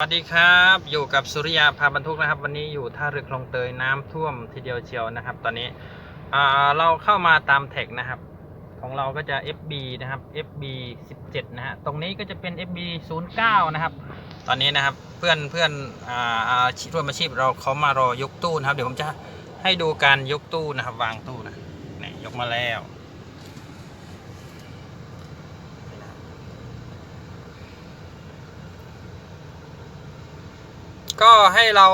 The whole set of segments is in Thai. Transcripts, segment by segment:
สวัสดีครับอยู่กับสุริยาพาบรรทุกนะครับ วันนี้อยู่ท่าเรือคลองเตยน้ำท่วมทีเดียวเชียวนะครับ ตอนนี้เราเข้ามาตามแท็กนะครับ ของเราก็จะ FB นะครับ FB 17 นะฮะตรงนี้ก็จะเป็น FB 09 นะครับ ตอนนี้นะครับเพื่อนเพื่อนอาอาชีพร่วมอาชีพเราเขามารอยกตู้นะครับ เดี๋ยวผมจะให้ดูการยกตู้นะครับ วางตู้นะนี่ยกมาแล้ว ก็ให้เรา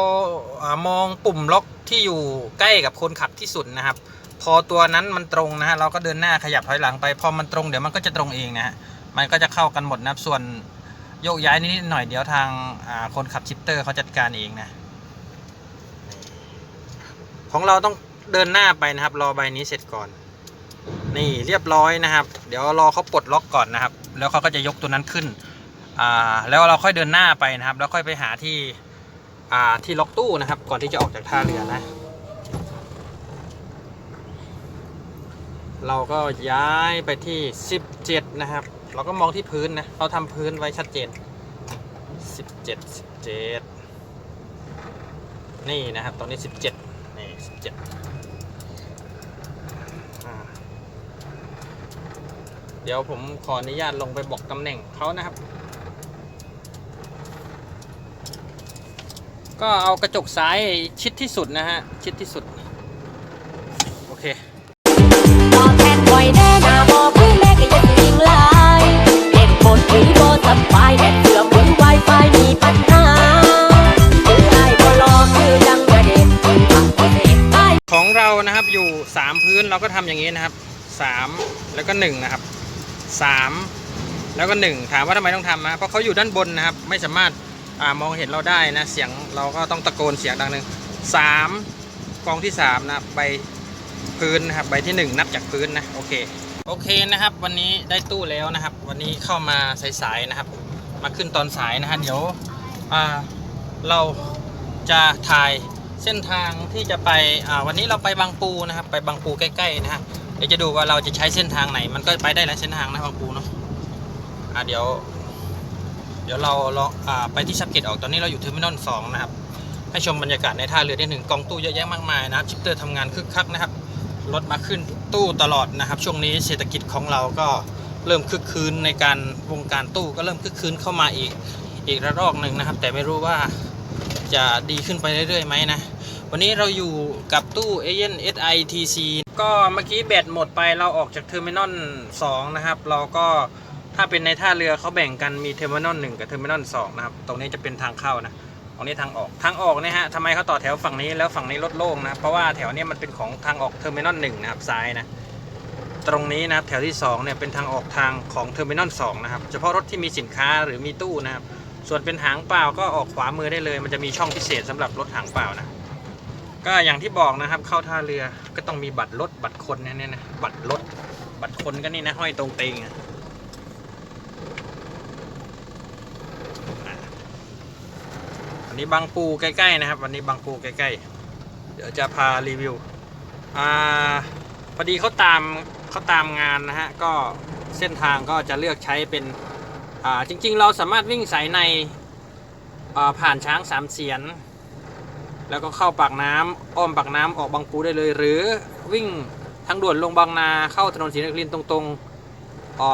มองปุ่มล็อกที่อยู่ใกล้กับคนขับที่สุดนะครับ พอตัวนั้นมันตรงนะฮะเราก็เดินหน้าขยับถอยหลังไปพอมันตรงเดี๋ยวมันก็จะตรงเองนะฮะมันก็จะเข้ากันหมดนะครับส่วนโยกย้ายนิดหน่อยเดี๋ยวทางคนขับชิปเตอร์เขาจัดการเองนะ ของเราต้องเดินหน้าไปนะครับ รอใบนี้เสร็จก่อน นี่เรียบร้อยนะครับ เดี๋ยวรอเขาปลดล็อกก่อนนะครับ แล้วเขาก็จะยกตัวนั้นขึ้น อ่า แล้วเราค่อยเดินหน้าไปนะครับ แล้วค่อยไปหาที่ ที่ล็อกตู้นะครับ ก่อนที่จะออกจากท่าเรือนะ เราก็ย้ายไปที่ 17 นะครับ เราก็มองที่พื้นนะเราทำพื้นไว้ชัดเจน 17 17 นี่นะครับตรงนี้ 17 นี่ 17 เดี๋ยวผมขออนุญาตลงไปบอกตำแหน่งเขานะครับ ก็เอากระจกซ้ายชิดที่สุดนะฮะ ชิดที่สุด โอเคตอบแทนคอยแน่หน้าบอพื้นแม่ก็ยังยิงลายเด็กบนหรือโบสบายแดดเสือมือไวไฟมีปัญหาคือไอ้บ่รอคือยังกระเด็นปักบ่เด็กไอ้ของเรานะครับอยู่ 3 พื้นเราก็ทำอย่างนี้นะครับ 3 แล้วก็ 1 นะครับ 3 แล้วก็ 1 ถามว่าทำไมต้องทำนะเพราะเขาอยู่ด้านบนนะครับ ไม่สามารถอา มองเห็นเราได้นะเสียงเราก็ต้องตะโกนเสียงดังหนึ่ง3กองที่3นะใบพื้นนะครับใบที่1นับจากพื้นนะโอเคโอเคนะครับ วันนี้ได้ตู้แล้วนะครับ วันนี้เข้ามาสายๆนะครับ มาขึ้นตอนสายนะฮะเดี๋ยวเราจะถ่ายเส้นทางที่จะไปวันนี้เราไปบางปูนะครับ ไปบางปูใกล้ๆนะฮะเดี๋ยวจะดูว่าเราจะใช้เส้นทางไหน มันก็ไปได้หลายเส้นทางนะบางปูเนาะอ่าเดี๋ยว เดี๋ยวเราเราอ่าไปที่ซับเกตออกตอนนี้เราอยู่เทอร์มินอลสองนะครับ ให้ชมบรรยากาศในท่าเรือได้หนึ่งกองตู้เยอะแยะมากมายนะครับชิปเตอร์ทำงานคึกคักนะครับรถมาขึ้นตู้ตลอดนะครับ ช่วงนี้เศรษฐกิจของเราก็เริ่มคึกคืนในการวงการตู้ก็เริ่มคึกคืนเข้ามาอีกอีกระลอกหนึ่งนะครับ แต่ไม่รู้ว่าจะดีขึ้นไปเรื่อยๆไหมนะ วันนี้เราอยู่กับตู้ a n SITC ก็เมื่อกี้แบตหมดไปเราออกจากเทอร์มินอล2นะครับ เราก็ ถ้าเป็นในท่าเรือเขาแบ่งกันมีเทอร์มินอล1กับเทอร์มินอล2นะครับ ตรงนี้จะเป็นทางเข้านะ ตรงนี้ทางออก ทางออกเนี่ยฮะทำไมเขาต่อแถวฝั่งนี้แล้วฝั่งนี้รถโล่งนะ เพราะว่าแถวเนี้มันเป็นของทางออกเทอร์มินอล1นะครับซ้ายนะ ตรงนี้นะครับแถวที่2เนี่ยเป็นทางออกทางของเทอร์มินอล2นะครับ เฉพาะรถที่มีสินค้าหรือมีตู้นะครับ ส่วนเป็นหางเปล่าก็ออกขวามือได้เลย มันจะมีช่องพิเศษสำหรับรถหางเปล่านะ ก็อย่างที่บอกนะครับ เข้าท่าเรือก็ต้องมีบัตรรถบัตรคนเนี่ยนะ บัตรรถบัตรคนก็นี่นะห้อยตรงเตงอะอะ วันนี้บางปูใกล้ๆนะครับ วันนี้บางปูใกล้ๆ เดี๋ยวจะพารีวิว อ่าพอดีเขาตามเขาตามงานนะฮะ ก็เส้นทางก็จะเลือกใช้เป็น อ่าจริง ๆ เราสามารถวิ่งสายในอ่าผ่านช้างสามเสียน แล้วก็เข้าปากน้ำอ้อมปากน้ำออกบางปูได้เลย หรือวิ่งทางด่วนลงบางนาเข้าถนนศรีนครินตรงๆออ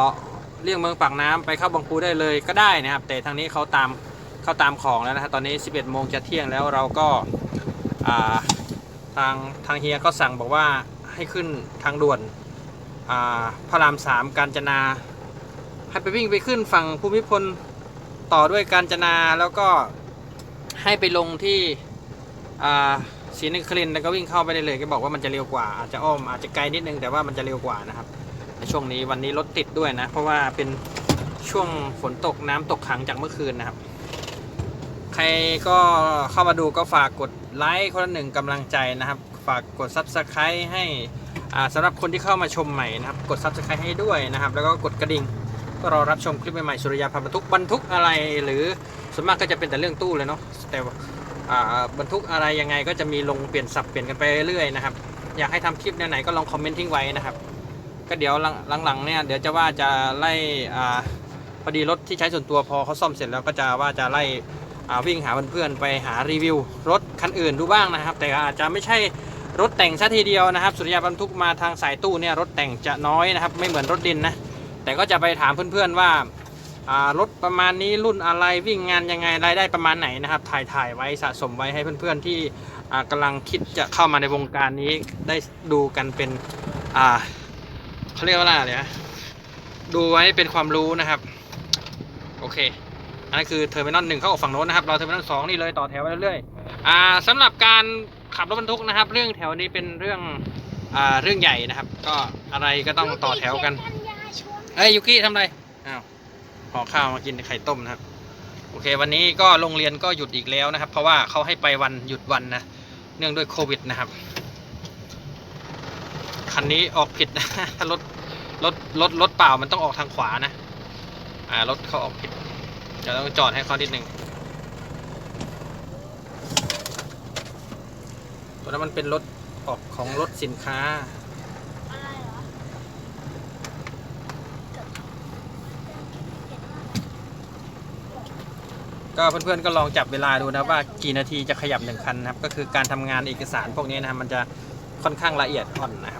เลี่ยงเมืองปากน้ำไปเข้าบางปูได้เลยก็ได้นะครับ แต่ทางนี้เขาตาม เข้าตามของแล้วนะฮะตอนนี้ 11โมงจะเที่ยงแล้วเราก็าทางทางเฮียก็สั่งบอกว่าให้ขึ้นทางด่วนพระรามสามกาญจนา ให้ไปวิ่งไปขึ้นฝั่งภูมิพลต่อด้วยกาญจนาแล้วก็ให้ไปลงที่ศรีนครินแล้วก็วิ่งเข้าไปได้เลยก็บอกว่ามันจะเร็วกว่าอาจจะอ้อมอาจจะไกลนิดนึงแต่ว่ามันจะเร็วกว่านะครับในช่วงนี้วันนี้รถติดด้วยนะ เพราะว่าเป็นช่วงฝนตกน้ำตกขังจากเมื่อคืนนะครับ รก็เข้ามาดูก็ฝากกดไลค์คนละหนึ่งกำลังใจนะครับ ฝากกด Subscribe ให้อ่าสำหรับคนที่เข้ามาชมใหม่นะครับ กด Subscribe ให้ด้วยนะครับ แล้วก็กดกระดิ่งก็รอรับชมคลิปใหม่ๆสุริยาพาบรรทุกบรรทุกอะไรหรือส่วนมากก็จะเป็นแต่เรื่องตู้เลยเนาะแต่อ่าบรรทุกอะไรยังไงก็จะมีลงเปลี่ยนสับเปลี่ยนกันไปเรื่อยๆนะครับอยากให้ทำคลิปแนวไหนก็ลองคอมเมนต์ทิ้งไว้นะครับ ก็เดี๋ยวหลังๆเนี่ยเดี๋ยวจะว่าจะไล่อ่าพอดีรถที่ใช้ส่วนตัวพอเขาซ่อมเสร็จแล้วก็จะว่าจะไล่ วิ่งหาเพื่อนๆไปหารีวิว รถคันอื่นดูบ้างนะครับ แต่อาจจะไม่ใช่รถแต่งซะทีเดียวนะครับ สุริยาบรรทุกมาทางสายตู้เนี่ยรถแต่งจะน้อยนะครับ ไม่เหมือนรถดินนะ แต่ก็จะไปถามเพื่อนๆว่ารถประมาณนี้รุ่นอะไรวิ่งงานยังไงรายได้ประมาณไหนนะครับถ่ายถ่ายไว้สะสมไว้ให้เพื่อนๆที่อ่ากำลังคิดจะเข้ามาในวงการนี้ได้ดูกันเป็นเขาเรียกว่าอะไรนะดูไว้เป็นความรู้นะครับ โอเค อันนั้นคือเทอร์มินอลหนึ่งเข้าออกฝั่งโน้นนะครับ เราเทอร์มินอลสองนี่เลยต่อแถวไปเรื่อยๆอ่าสำหรับการขับรถบรรทุกนะครับ เรื่องแถวนี้เป็นเรื่องอ่าเรื่องใหญ่นะครับ ก็อะไรก็ต้องต่อแถวกันเอ้ยยูกิทำอะไรอ้าวห่อข้าวมากินไข่ต้มนะครับโอเค วันนี้ก็โรงเรียนก็หยุดอีกแล้วนะครับ เพราะว่าเขาให้ไปวันหยุดวันนะเนื่องด้วยโควิดนะครับคันนี้ออกผิดนะถ้ารถรถรถรถเปล่ามันต้องออกทางขวานะ อ่ารถเขาออกผิด เดี๋ยวต้องจอดให้เขานิดนึงตัวนั้นมันเป็นรถออกของรถสินค้า อะไรเหรอก็เพื่อนๆก็ลองจับเวลาดูนะว่ากี่นาทีจะขยับหนึ่งคันนะครับ ก็คือการทำงานเอกสารพวกนี้นะครับมันจะค่อนข้างละเอียดอ่อนนะครับ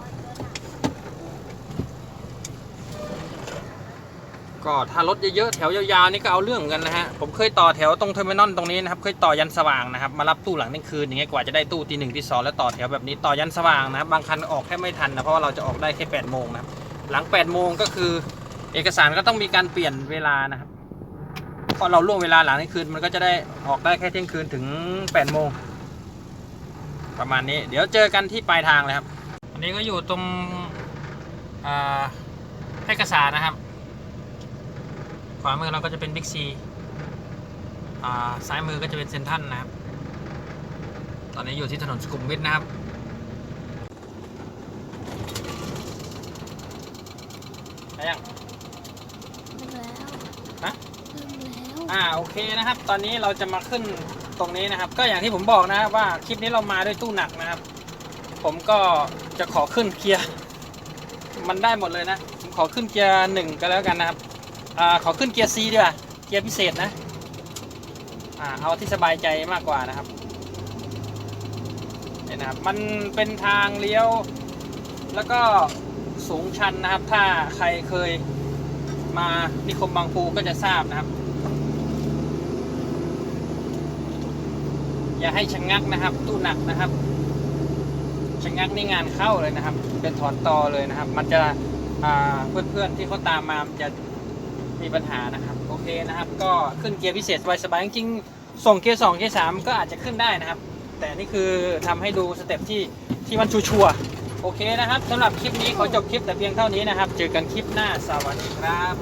ก็ถ้ารถเยอะๆแถวยาวๆนี่ก็เอาเรื่องกันนะฮะผมเคยต่อแถวตรงเทอร์มินอลตรงนี้นะครับเคยต่อยันสว่างนะครับมารับตู้หลังเที่งคืนอย่างเงี้ยกว่าจะได้ตู้ตีหนึ่งที่สองแล้วต่อแถวแบบนี้ต่อยันสว่างนะครับบางคันออกแค่ไม่ทันนะเพราะว่าเราจะออกได้แค่8ปดโมงนะครับหลัง8ปดโมงก็คือ เอกสารก็ต้องมีการเปลี่ยนเวลานะครับเพราะเราล่วงเวลาหลังเที่งคืนมันก็จะได้ออกได้แค่เที่ยงคืนถึง8ปดโมงประมาณนี้ เดี๋ยวเจอกันที่ปลายทางเลยครับอันนี้ก็อยู่ตรงอ่าแพร่กษานะครับ ขวามือเราก็จะเป็นบิ๊กซีอ่าซ้ายมือก็จะเป็นเซนทรันนะครับ ตอนนี้อยู่ที่ถนนสุขุมวิทนะครับไปยังลืมแล้วฮะลืมแล้วอ่าโอเคนะครับ ตอนนี้เราจะมาขึ้นตรงนี้นะครับ ก็อย่างที่ผมบอกนะครับว่าคลิปนี้เรามาด้วยตู้หนักนะครับ ผมก็จะขอขึ้นเกียร์ มันได้หมดเลยนะ ผมขอขึ้นเกียร์หนึ่งก็แล้วกันนะครับ อ่าขอขึ้นเกียร์ซีดีกว่าเกียร์พิเศษนะอ่าเอาที่สบายใจมากกว่านะครับเนี่ยนะครับมันเป็นทางเลี้ยว แล้วก็สูงชันนะครับ ถ้าใครเคยมานิคมบางปูก็จะทราบนะครับ อย่าให้ชะงงักนะครับ ตู้หนักนะครับชะงงักนี่งานเข้าเลยนะครับ เป็นถอนตอเลยนะครับ มันจะเพื่อนๆที่เขาตามมามันจะ มีปัญหานะครับโอเคนะครับ ก็ขึ้นเกียร์พิเศษสบายๆจริงๆส่งเกียร์สองเกียร์สามก็อาจจะขึ้นได้นะครับ แต่นี่คือทำให้ดูสเต็ปที่ที่มันชัวร์ๆโอเคนะครับสำหรับคลิปนี้ขอจบคลิปแต่เพียงเท่านี้นะครับ เจอกันคลิปหน้าสวัสดีครับ